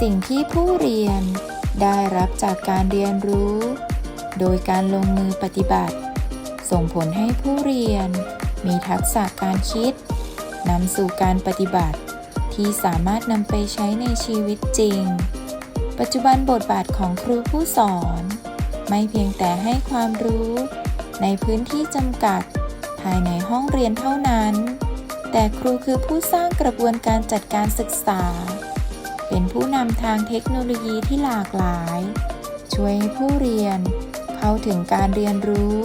สิ่งที่ผู้เรียนได้รับจากการเรียนรู้ โดยการลงมือปฏิบัติ ส่งผลให้ผู้เรียน มีทักษะการคิดนำสู่การปฏิบัติ ที่สามารถนำไปใช้ในชีวิตจริง ปัจจุบันบทบาทของครูผู้สอน ไม่เพียงแต่ให้ความรู้ ในพื้นที่จำกัด ภายในห้องเรียนเท่านั้น แต่ครูคือผู้สร้างกระบวนการจัดการศึกษา เป็นผู้นำทางเทคโนโลยีที่หลากหลาย ช่วยให้ผู้เรียนเข้าถึงการเรียนรู้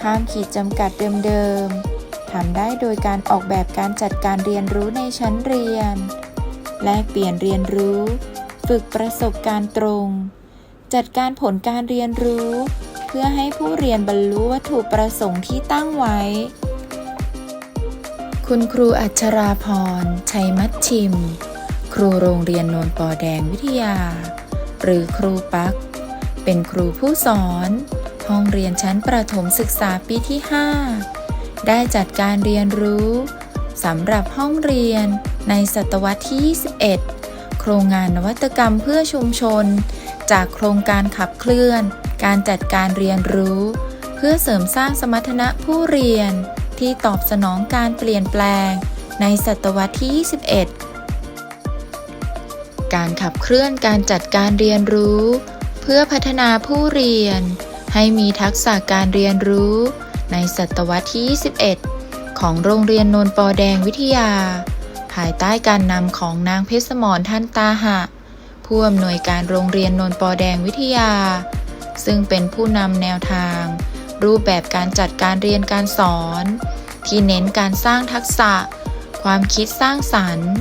ข้ามขีดจำกัดเดิมๆทำได้โดยการออกแบบการจัดการเรียนรู้ในชั้นเรียน แลกเปลี่ยนเรียนรู้ ฝึกประสบการณ์ตรง จัดการผลการเรียนรู้ เพื่อให้ผู้เรียนบรรลุวัตถุประสงค์ที่ตั้งไว้ คุณครูอัชราพร ชัยมัดชิม รูโรงเรียนโนนปอแดงวิทยา หรือครูปัก เป็นครูผู้สอน ห้องเรียนชั้นประถมศึกษาปีที่ 5 ได้จัดการเรียนรู้สำหรับห้องเรียนในศตวรรษที่ 21 โครงงานนวัตกรรมเพื่อชุมชน จากโครงการขับเคลื่อน การจัดการเรียนรู้ เพื่อเสริมสร้างสมรรถนะผู้เรียนที่ตอบสนองการเปลี่ยนแปลง ในศตวรรษที่ 21 การขับเคลื่อนการจัดการเรียนรู้ เพื่อพัฒนาผู้เรียน ให้มีทักษะการเรียนรู้ ในศตวรรษที่ 21 ของโรงเรียนนนปอแดงวิทยา ภายใต้การนำของนางเพชรสมรท่านตาหะ ผู้อำนวยการโรงเรียนนนปอแดงวิทยา ซึ่งเป็นผู้นำแนวทาง รูปแบบการจัดการเรียนการสอน ที่เน้นการสร้างทักษะ ความคิดสร้างสรรค์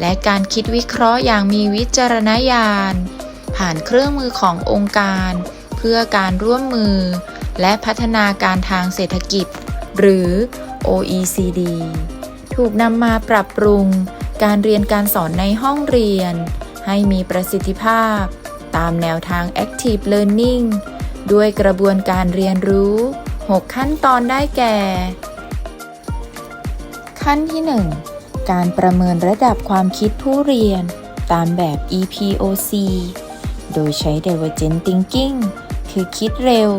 และการคิดวิเคราะห์อย่างมีวิจารณญาณ ผ่านเครื่องมือขององค์การ เพื่อการร่วมมือ และพัฒนาการทางเศรษฐกิจ หรือ OECD ถูกนำมาปรับปรุง การเรียนการสอนในห้องเรียน ให้มีประสิทธิภาพ ตามแนวทาง Active Learning ด้วยกระบวนการเรียนรู้ 6 ขั้นตอนได้แก่ ขั้นที่ 1 การประเมินระดับความคิดผู้เรียน ตามแบบ EPOC โดยใช้ Divergent Thinking คือคิดเร็ว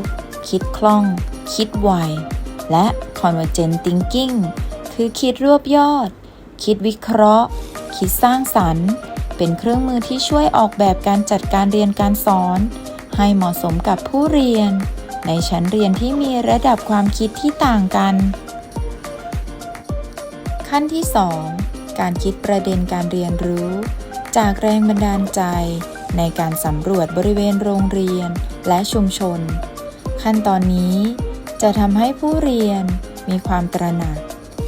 คิดคล่อง คิดไว และ Convergent Thinking คือคิดรวบยอด คิดวิเคราะห์ คิดสร้างสรรค์ เป็นเครื่องมือที่ช่วยออกแบบการจัดการเรียนการสอน ให้เหมาะสมกับผู้เรียน ในชั้นเรียนที่มีระดับความคิดที่ต่างกัน ขั้นที่ 2 การคิดประเด็นการเรียนรู้ จากแรงบันดาลใจ ในการสำรวจบริเวณโรงเรียนและชุมชน ขั้นตอนนี้จะทำให้ผู้เรียนมีความตระหนัก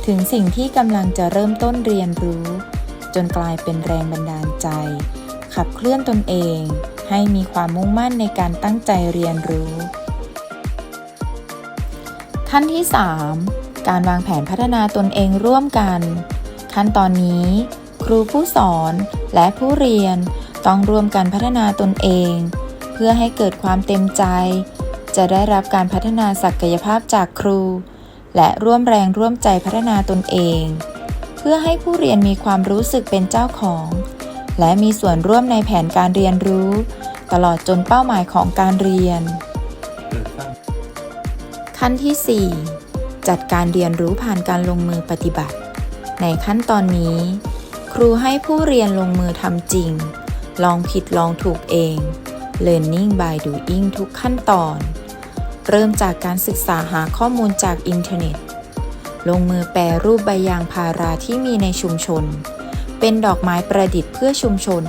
ถึงสิ่งที่กำลังจะเริ่มต้นเรียนรู้ จนกลายเป็นแรงบันดาลใจ ขับเคลื่อนตนเอง ให้มีความมุ่งมั่นในการตั้งใจเรียนรู้ ขั้นที่ 3 การวางแผนพัฒนาตนเองร่วมกัน ขั้นตอนนี้ ครูผู้สอนและผู้เรียนต้องร่วมกันพัฒนาตนเอง เพื่อให้เกิดความเต็มใจ จะได้รับการพัฒนาศักยภาพจากครู และร่วมแรงร่วมใจพัฒนาตนเอง เพื่อให้ผู้เรียนมีความรู้สึกเป็นเจ้าของ และมีส่วนร่วมในแผนการเรียนรู้ ตลอดจนเป้าหมายของการเรียน ขั้นที่ 4 จัดการเรียนรู้ผ่านการลงมือปฏิบัติ ในขั้นตอนนี้ ครูให้ผู้เรียนลงมือทำจริง ลองผิดลองถูกเอง Learning by doing ทุกขั้นตอน เริ่มจากการศึกษาหาข้อมูลจากอินเทอร์เน็ต ลงมือแปรรูปใบยางพาราที่มีในชุมชน เป็นดอกไม้ประดิษฐ์เพื่อชุมชน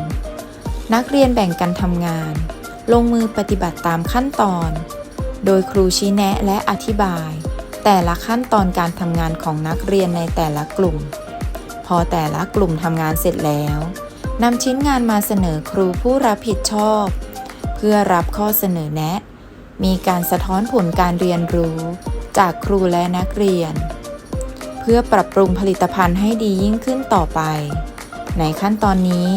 นักเรียนแบ่งกันทำงาน ลงมือปฏิบัติตามขั้นตอน โดยครูชี้แนะและอธิบาย แต่ละขั้นตอนการทำงานของนักเรียนในแต่ละกลุ่ม พอแต่ละกลุ่มทำงานเสร็จแล้วนำชิ้นงานมาเสนอครูผู้รับผิดชอบ เพื่อรับข้อเสนอแนะ มีการสะท้อนผลการเรียนรู้ จากครูและนักเรียน เพื่อปรับปรุงผลิตภัณฑ์ให้ดียิ่งขึ้นต่อไป ในขั้นตอนนี้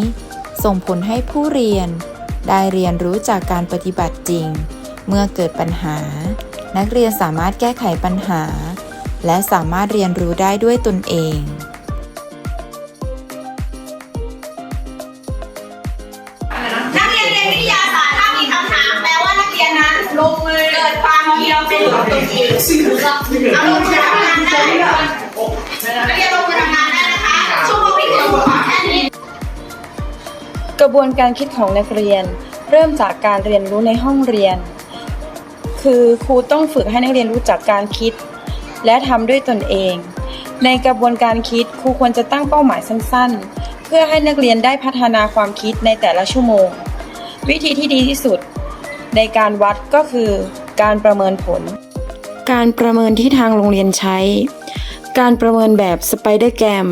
ส่งผลให้ผู้เรียน ได้เรียนรู้จากการปฏิบัติจริง เมื่อเกิดปัญหา นักเรียนสามารถแก้ไขปัญหา และสามารถเรียนรู้ได้ด้วยตนเอง นักเรียนเรียนวิทยาศาสตร์ถ้ามีคำถามแปลว่านักเรียนนั้นลงมือเกิดความเพียวเป็นของตนเองเอาลงมือทำงานได้นักเรียนลงมือทำงานได้นะคะช่วงพิเหนึ่งแค่นี้กระบวนการคิดของนักเรียน เริ่มจากการเรียนรู้ในห้องเรียน คือครูต้องฝึกให้นักเรียนรู้จักการคิด และทำด้วยตนเอง ในกระบวนการคิดครูควรจะตั้งเป้าหมายสั้นๆ เพื่อให้นักเรียนได้พัฒนาความคิดในแต่ละชั่วโมง วิธีที่ดีที่สุด ในการวัดก็คือ การประเมินผล การประเมินที่ทางโรงเรียนใช้ การประเมินแบบสไปเดอร์แกรม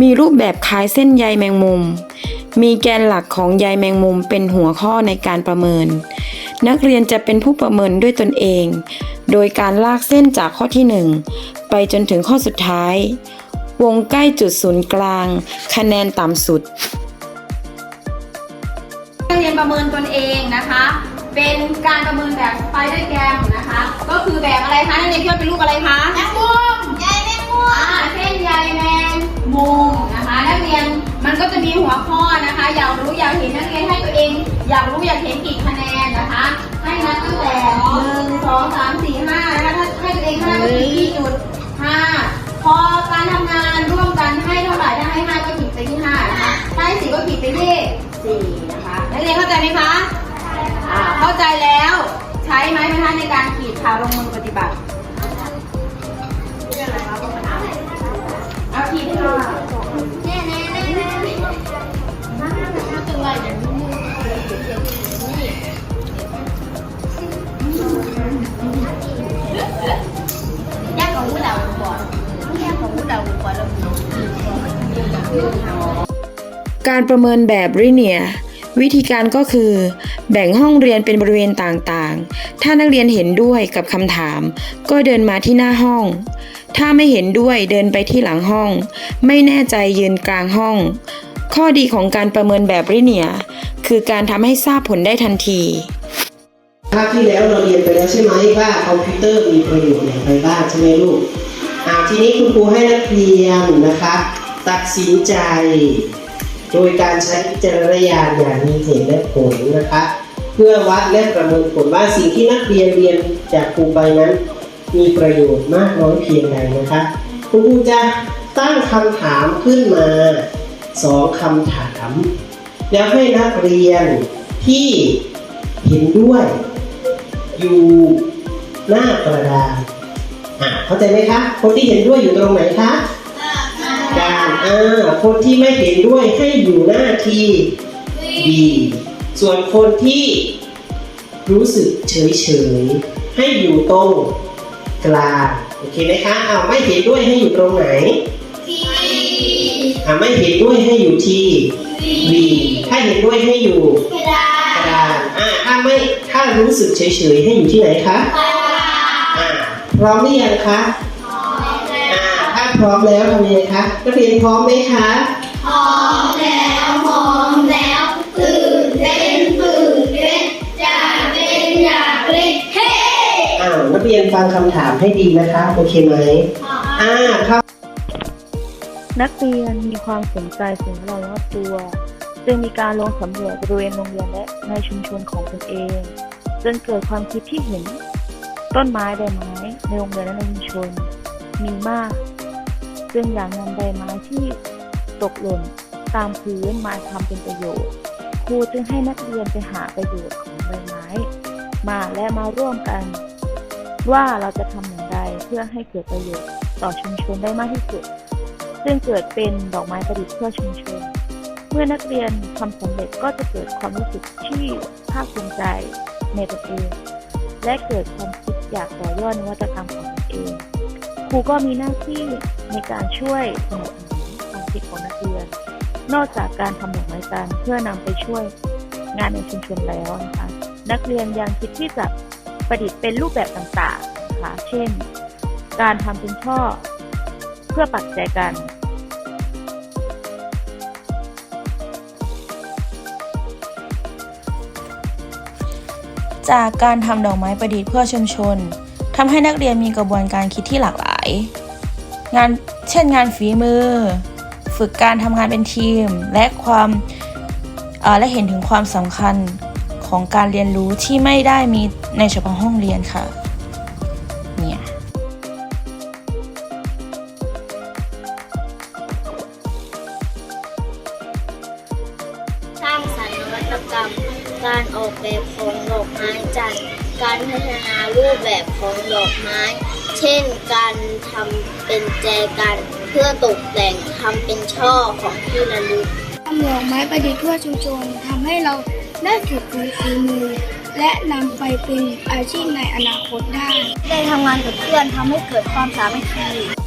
มีรูปแบบคล้ายเส้นใยแมงมุม มีแกนหลักของใยแมงมุมเป็นหัวข้อในการประเมิน นักเรียนจะเป็นผู้ประเมินด้วยตนเอง โดยการลากเส้นจากข้อที่ 1 ไปจนถึงข้อสุดท้าย วงใกล้จุดศูนย์กลาง คะแนนต่ำสุด นักเรียนประเมินตนเองนะคะ เป็นการประเมินแบบสไปเดอร์แกรมนะคะ ก็คือแบบอะไรคะนักเรียนคิดว่าเป็นรูปอะไรคะแมงมุมใยแมงมุมอ่าเส้นใยแมงมุมนะคะ นักเรียน มันก็จะมีหัวข้อนะคะ อยากรู้อยากเห็นนักเรียนให้ตัวเอง อยากรู้อยากเห็นกี่คะแนนนะคะ ให้นับตั้งแต่หนึ่งสองสามสี่ห้านะคะถ้าให้ตัวเองห้าก็ขีดที่จุดห้าพอการทำงานร่วมกันให้เท่าไหร่ถ้าให้ห้าก็ขีดไปที่ห้านะคะถ้าให้สี่ก็ขีดไปที่สี่นะคะนักเรียนเข้าใจไหมคะเข้าใจแล้ว ใช้ไหมไหมคะในการขีดข่าวลงมือปฏิบัติ การประเมินแบบริเนียวิธีการก็คือ แบ่งห้องเรียนเป็นบริเวณต่างๆ ถ้านักเรียนเห็นด้วยกับคำถาม ก็เดินมาที่หน้าห้อง ถ้าไม่เห็นด้วยเดินไปที่หลังห้อง ไม่แน่ใจยืนกลางห้อง ข้อดีของการประเมินแบบริเนียคือการทำให้ทราบผลได้ทันทีภาคที่แล้วเราเรียนไปแล้วใช่ไหมว่าคอมพิวเตอร์มีประโยชน์อย่างไรบ้างใช่ไหมลูกอ่าทีนี้คุณครูให้นักเรียนนะคะ ตัดสินใจ โดยการใช้วิจารณญาณอย่างมีเหตุและผลนะคะ เพื่อวัดและประเมินผลว่าสิ่งที่นักเรียนเรียนจากครูไปนั้น มีประโยชน์มากน้อยเพียงใดนะคะคุณครูจะตั้งคำถามขึ้นมาสองคำถาม แล้วให้นักเรียนที่เห็นด้วย อยู่หน้ากระดานอะเข้าใจไหมคะ คนที่เห็นด้วยอยู่ตรงไหนคะ อ่าคนที่ไม่เห็นด้วยให้อยู่หน้าทีดีส่วนคนที่รู้สึกเฉยเฉยๆให้อยู่ตรงกลางโอเคไหมคะอ้าวไม่เห็นด้วยให้อยู่ตรงไหนอ่าไม่เห็นด้วยให้อยู่ที่วีถ้าเห็นด้วยให้อยู่กระดานอ่าถ้าไม่ถ้ารู้สึกเฉยๆให้อยู่ที่ไหนคะอ่าพร้อมหรือยังคะอ่าถ้า พร้อมแล้วทำยังไงคะนักเรียนพร้อมไหมคะ พร้อมแล้วพร้อมแล้วตื่นเต้นตื่นเต้นอยากเล่นอยากเล่นเฮ้อ้าวนักเรียนฟังคำถามให้ดีนะคะ โอเคไหมอ่าครับนักเรียนมีความสนใจสิ่งแวดล้อมรอบตัว จึงมีการลงสำรวจบริเวณโรงเรียนและในชุมชนของตนเองจนเกิดความคิดที่เห็น ต้นไม้ใบไม้ในโรงเรียนและในชุมชน มีมาก จึงอยากนำใบไม้ที่ตกหล่นตามพื้นมาทำเป็นประโยชน์ ครูจึงให้นักเรียนไปหาประโยชน์ของใบไม้ มาและมาร่วมกัน ว่าเราจะทำอย่างไรเพื่อให้เกิดประโยชน์ต่อชุมชนได้มากที่สุด ซึ่งเกิดเป็นดอกไม้ประดิษฐ์เพื่อชุมชน เมื่อนักเรียนทำสำเร็จก็จะเกิดความรู้สึกที่ภาคภูมิใจในตนเองและเกิดความคิดอยากต่อยอดนวัตกรรมของตนเอง รูก็มีหน้าที่ในการช่วยสนับสนุนความคิดของนักเรียน นอกจากการทำดอกไม้จันทร์เพื่อนำไปช่วยงานในชุมชนแล้วนะคะนักเรียนยังคิดที่จะประดิษฐ์เป็นรูปแบบต่างๆนะคะเช่น การทำเป็นช่อเพื่อปักใจกันจากการทำดอกไม้ประดิษฐ์เพื่อชุมชนทำให้นักเรียนมีกระบวนการคิดที่หลากหลาย งานเช่นงานฝีมือ ฝึกการทำงานเป็นทีม และความและเห็นถึงความสำคัญของการเรียนรู้ที่ไม่ได้มีในเฉพาะห้องเรียนค่ะเนี่ยสร้างสรรค์นวัตกรรม การออกแบบของดอกไม้จันทร์การพัฒนารูปแบบของดอกไม้ เช่น การทำเป็นแจกันเพื่อตกแต่งทำเป็นช่อของที่ระลึกทำดอกไม้ประดิษฐ์ทั่วชุมชนทำให้เราได้ฝึกฝนฝีมือ และนำไปเป็นอาชีพในอนาคตได้ ได้ทำงานกับเพื่อนทำให้เกิดความสามัคคี